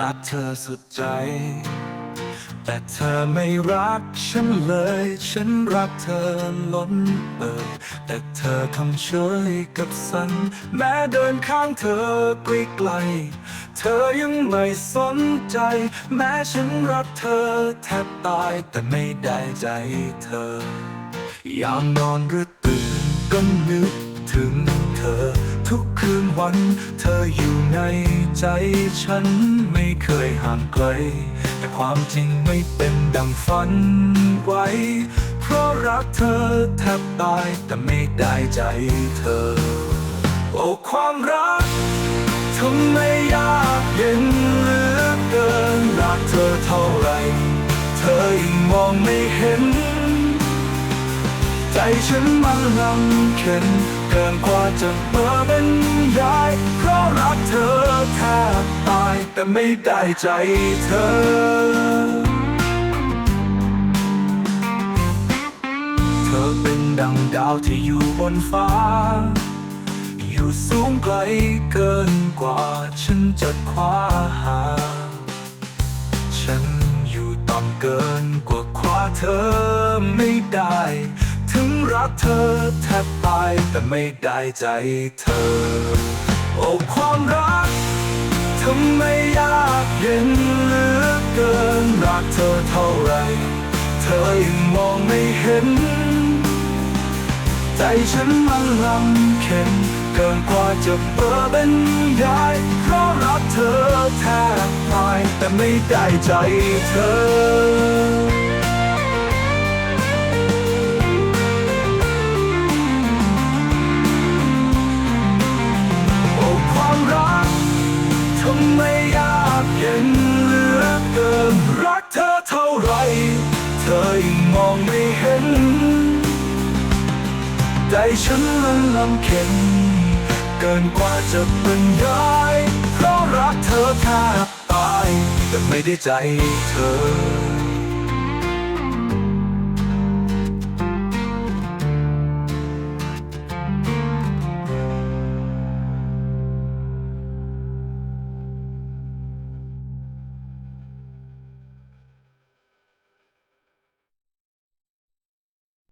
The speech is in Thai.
รักเธอสุดใจ แต่เธอไม่รักฉันเลย ฉันรักเธอล้นเอ่ยแต่เธอทำเฉยกับสัน แม้เดินข้างเธอไกลไกล เธอยังไม่สนใจ แม้ฉันรักเธอแทบตายแต่ไม่ได้ใจเธอ ยามนอนหรือตื่นก็นึกถึงเธอ ทุกคืนวัน เธออยู่ในใจฉันไม่เคยห่างไกล แต่ความจริงไม่เป็นดังฝันไว้ เพราะรักเธอแทบตายแต่ไม่ได้ใจเธอ โอ้ความรักทำไมยากเย็นเหลือเกินรักเธอเท่าไร เธอยิ่งมองไม่เห็น ใจฉันมันลำเค็นเกินกว่าจะเบอร์เป็นได้เพราะรักเธอแทบตายแต่ไม่ได้ใจเธอ เธอเป็นดังดาวที่อยู่บนฟ้า อยู่สูงไกลเกินกว่าฉันจะคว้าหา ฉันอยู่ต่ำเกินกว่าคว้าเธอไม่ได้ รักเธอแทบตายแต่ไม่ได้ใจเธอ โอ้ความรักทำไมยากเย็นเหลือเกินรักเธอเท่าไร เธอยังมองไม่เห็น ใจฉันมันลำเค็นเกินกว่าจะเบอร์เป็นได้เพราะรักเธอแทบตายแต่ไม่ได้ใจเธอ ฉันมันลำเค็นเกินกว่าจะบรรยายเพราะรักเธอแทบตาย แต่ไม่ได้ใจเธอ